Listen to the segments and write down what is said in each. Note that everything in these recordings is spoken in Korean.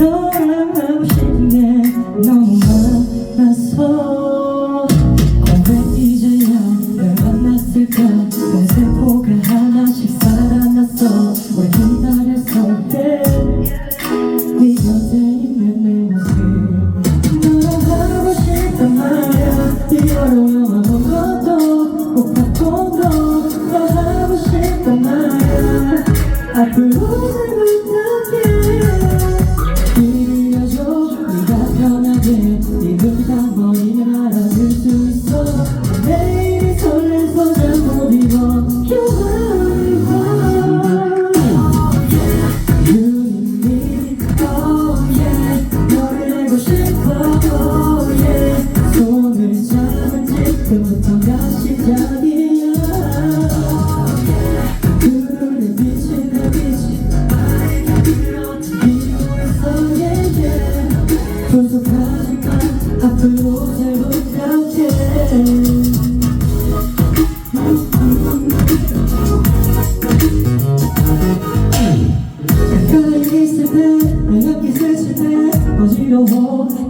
너랑 하고 싶은데 너무 많아서. 왜 이제야 널 만났을까? 내 세포가 하나씩 살아났어. 오래 기다렸어? 네. 곁에 있는 내 모습. 하고 싶단 말야. 이 어려움 아무것도 꼭 바꿔도. 너 하고 싶단 말야. 앞 지금부터가 시작이야. 그눈에 비친 내 빛이 yeah yeah 부족하지만 앞으로 잘 부탁해 가까이 있을 때내 옆에 스칠 때 어지러워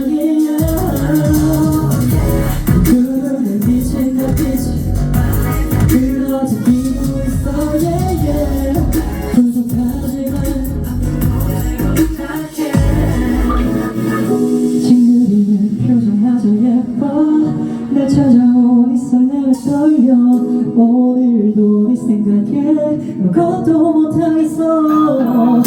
오늘도 네 생각에 아무것도 못하겠어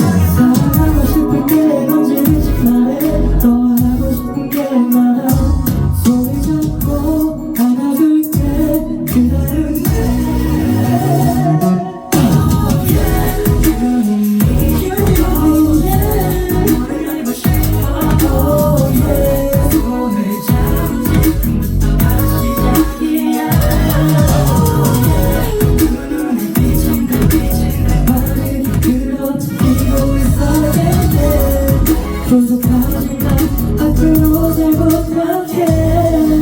I'm not sure what I'm.